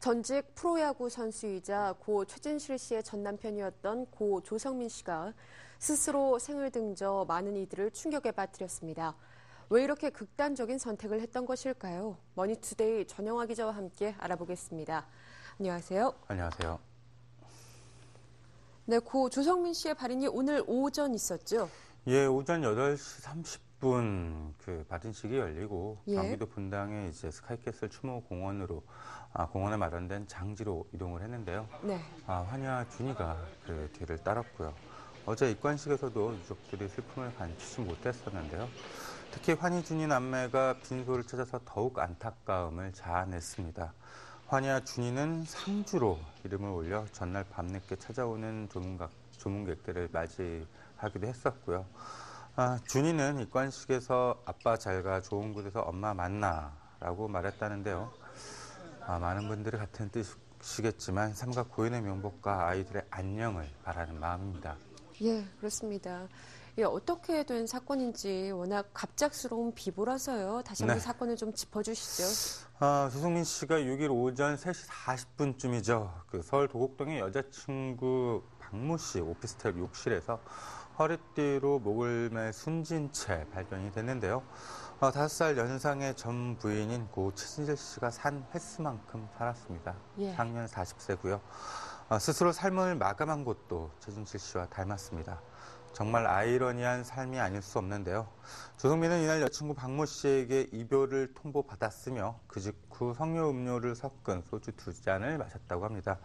전직 프로야구 선수이자 고 최진실 씨의 전 남편이었던 고 조성민 씨가 스스로 생을 등져 많은 이들을 충격에 빠뜨렸습니다. 왜 이렇게 극단적인 선택을 했던 것일까요? 머니투데이 전영화 기자와 함께 알아보겠습니다. 안녕하세요. 안녕하세요. 네, 고 조성민 씨의 발인이 오늘 오전 있었죠? 예, 오전 8시 30분 그 발인식이 열리고 예. 경기도 분당의 이제 스카이캐슬 추모 공원으로 아, 공원에 마련된 장지로 이동을 했는데요. 네. 아, 환희와 준이가 그 뒤를 따랐고요. 어제 입관식에서도 유족들이 슬픔을 감추지 못했었는데요. 특히 환희, 준이 남매가 빈소를 찾아서 더욱 안타까움을 자아냈습니다. 환희와 준이는 상주로 이름을 올려 전날 밤늦게 찾아오는 조문각, 조문객들을 맞이하기도 했었고요. 아, 준이는 입관식에서 아빠 잘 가 좋은 곳에서 엄마 만나 라고 말했다는데요. 아, 많은 분들이 같은 뜻이시겠지만 삼가 고인의 명복과 아이들의 안녕을 바라는 마음입니다. 예, 그렇습니다. 예, 어떻게 된 사건인지 워낙 갑작스러운 비보라서요. 다시 한번 네. 사건을 좀 짚어주시죠. 아, 조성민 씨가 6일 오전 3시 40분쯤이죠. 그 서울 도곡동의 여자친구 박모 씨 오피스텔 욕실에서 허리띠로 목을 매 숨진 채 발견이 됐는데요. 어, 5살 연상의 전 부인인 고 최진실 씨가 산 횟수만큼 살았습니다. 예. 향년 40세고요. 어, 스스로 삶을 마감한 곳도 최진실 씨와 닮았습니다. 정말 아이러니한 삶이 아닐 수 없는데요. 조성민은 이날 여친구 박모 씨에게 이별을 통보받았으며 그 직후 석류 음료를 섞은 소주 두 잔을 마셨다고 합니다.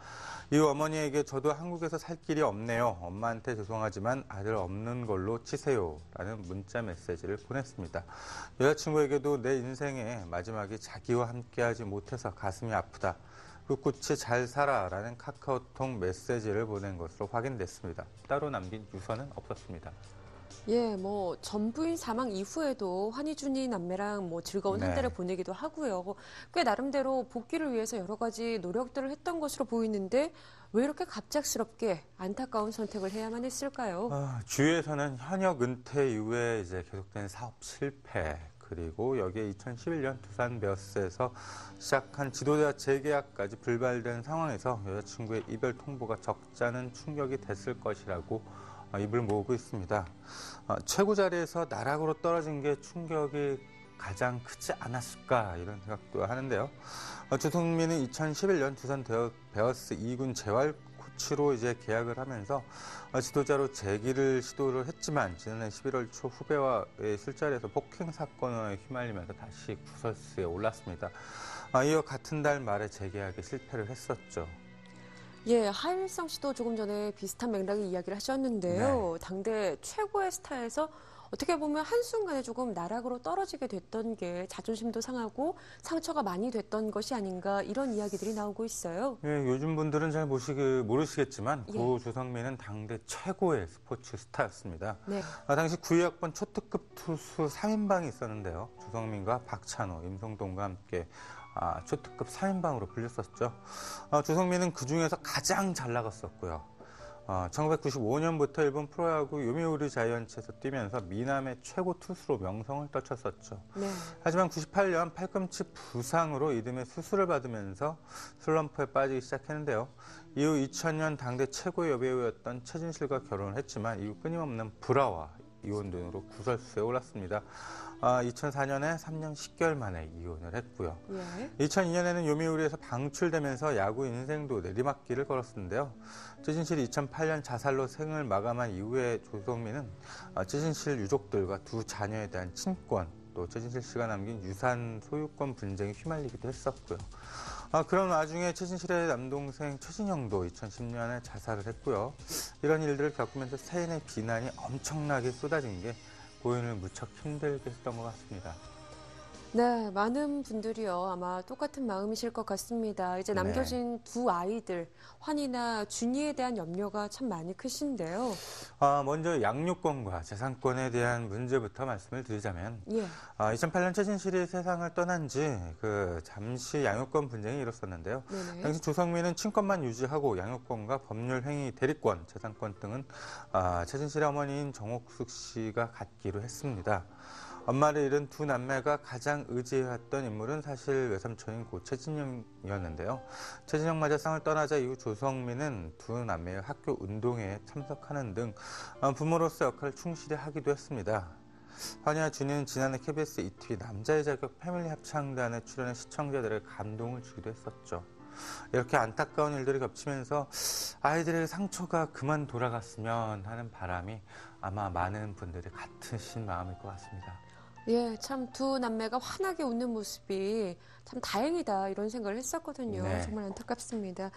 이후 어머니에게 저도 한국에서 살 길이 없네요. 엄마한테 죄송하지만 아들 없는 걸로 치세요. 라는 문자 메시지를 보냈습니다. 여자친구에게도 내 인생의 마지막이 자기와 함께하지 못해서 가슴이 아프다. 꿋꿋이 잘 살아라는 카카오톡 메시지를 보낸 것으로 확인됐습니다. 따로 남긴 유서는 없었습니다. 예, 뭐 전부인 사망 이후에도 환희준이 남매랑 뭐 즐거운 한 네. 달을 보내기도 하고요. 꽤 나름대로 복귀를 위해서 여러 가지 노력들을 했던 것으로 보이는데 왜 이렇게 갑작스럽게 안타까운 선택을 해야만 했을까요? 아, 주위에서는 현역 은퇴 이후에 이제 계속된 사업 실패 그리고 여기에 2011년 두산 베어스에서 시작한 지도자 재계약까지 불발된 상황에서 여자친구의 이별 통보가 적잖은 충격이 됐을 것이라고 어, 입을 모으고 있습니다. 어, 최고 자리에서 나락으로 떨어진 게 충격이 가장 크지 않았을까 이런 생각도 하는데요. 어, 조성민은 2011년 두산 베어- 베어스 2군 재활 코치로 이제 계약을 하면서 어, 지도자로 재기를 시도를 했지만 지난해 11월 초 후배와의 술자리에서 폭행 사건에 휘말리면서 다시 구설수에 올랐습니다. 아, 이어 같은 달 말에 재계약에 실패를 했었죠. 예, 하일성 씨도 조금 전에 비슷한 맥락의 이야기를 하셨는데요. 당대 최고의 스타에서 어떻게 보면 한순간에 조금 나락으로 떨어지게 됐던 게 자존심도 상하고 상처가 많이 됐던 것이 아닌가 이런 이야기들이 나오고 있어요. 예, 요즘 분들은 잘 모시기, 모르시겠지만 예. 고 조성민은 당대 최고의 스포츠 스타였습니다. 네. 아, 당시 9위학번 초특급 투수 3인방이 있었는데요. 조성민과 박찬호, 임성동과 함께 아, 초특급 3인방으로 불렸었죠. 아, 조성민은 그 중에서 가장 잘 나갔었고요. 어, 1995년부터 일본 프로야구 요미우리 자이언츠에서 뛰면서 미남의 최고 투수로 명성을 떨쳤었죠. 네. 하지만 98년 팔꿈치 부상으로 이듬해 수술을 받으면서 슬럼프에 빠지기 시작했는데요. 이후 2000년 당대 최고의 여배우였던 최진실과 결혼을 했지만 이후 끊임없는 불화와 이혼 등으로 구설수에 올랐습니다. 아, 2004년에 3년 10개월 만에 이혼을 했고요. 예. 2002년에는 요미우리에서 방출되면서 야구 인생도 내리막길을 걸었는데요. 최진실이 2008년 자살로 생을 마감한 이후에 조성민은 아, 최진실 유족들과 두 자녀에 대한 친권, 또 최진실 씨가 남긴 유산 소유권 분쟁에 휘말리기도 했었고요. 아, 그런 와중에 최진실의 남동생 최진영도 2010년에 자살을 했고요. 이런 일들을 겪으면서 세인의 비난이 엄청나게 쏟아진 게 고인을 무척 힘들게 했던 것 같습니다. 네, 많은 분들이요. 아마 똑같은 마음이실 것 같습니다. 이제 네. 남겨진 두 아이들, 환희나 준이에 대한 염려가 참 많이 크신데요. 아, 먼저 양육권과 재산권에 대한 문제부터 말씀을 드리자면, 예. 아, 2008년 최진실이 세상을 떠난 지 그 잠시 양육권 분쟁이 일었었는데요. 네네. 당시 조성민은 친권만 유지하고 양육권과 법률 행위 대리권, 재산권 등은 아, 최진실의 어머니인 정옥숙 씨가 갖기로 했습니다. 엄마를 잃은 두 남매가 가장 의지해왔던 인물은 사실 외삼촌인 고 최진영이었는데요. 최진영마저 쌍을 떠나자 이후 조성민은 두 남매의 학교 운동회에 참석하는 등 어, 부모로서 역할을 충실히 하기도 했습니다. 환희와 준이는 지난해 KBS ETV 남자의 자격 패밀리 합창단에 출연해 시청자들의 감동을 주기도 했었죠. 이렇게 안타까운 일들이 겹치면서 아이들의 상처가 그만 돌아갔으면 하는 바람이 아마 많은 분들이 같으신 마음일 것 같습니다. 예, 참 두 남매가 환하게 웃는 모습이 참 다행이다 이런 생각을 했었거든요. 네. 정말 안타깝습니다.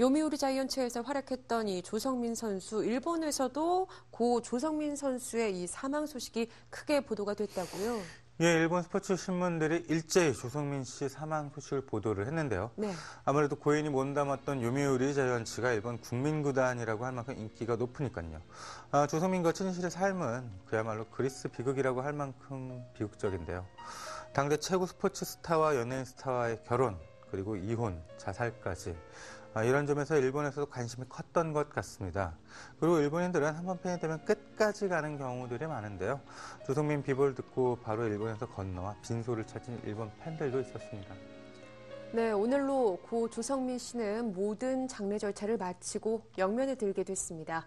요미우리 자이언츠에서 활약했던 이 조성민 선수, 일본에서도 고 조성민 선수의 이 사망 소식이 크게 보도가 됐다고요. 예, 일본 스포츠 신문들이 일제히 조성민 씨 사망 소식을 보도를 했는데요. 네. 아무래도 고인이 몸담았던 요미우리 자이언츠가 일본 국민구단이라고 할 만큼 인기가 높으니까요. 아, 조성민과 최진실의 삶은 그야말로 그리스 비극이라고 할 만큼 비극적인데요. 당대 최고 스포츠 스타와 연예인 스타와의 결혼, 그리고 이혼, 자살까지 아, 이런 점에서 일본에서도 관심이 컸던 것 같습니다. 그리고 일본인들은 한 번 팬이 되면 끝까지 가는 경우들이 많은데요. 조성민 비보를 듣고 바로 일본에서 건너와 빈소를 찾은 일본 팬들도 있었습니다. 네, 오늘로 고 조성민 씨는 모든 장례 절차를 마치고 영면에 들게 됐습니다.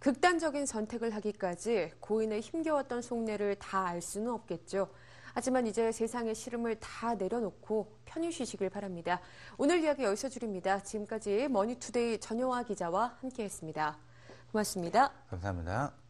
극단적인 선택을 하기까지 고인의 힘겨웠던 속내를 다 알 수는 없겠죠. 하지만 이제 세상의 시름을 다 내려놓고 편히 쉬시길 바랍니다. 오늘 이야기 여기서 줄입니다. 지금까지 머니투데이 전영화 기자와 함께했습니다. 고맙습니다. 감사합니다.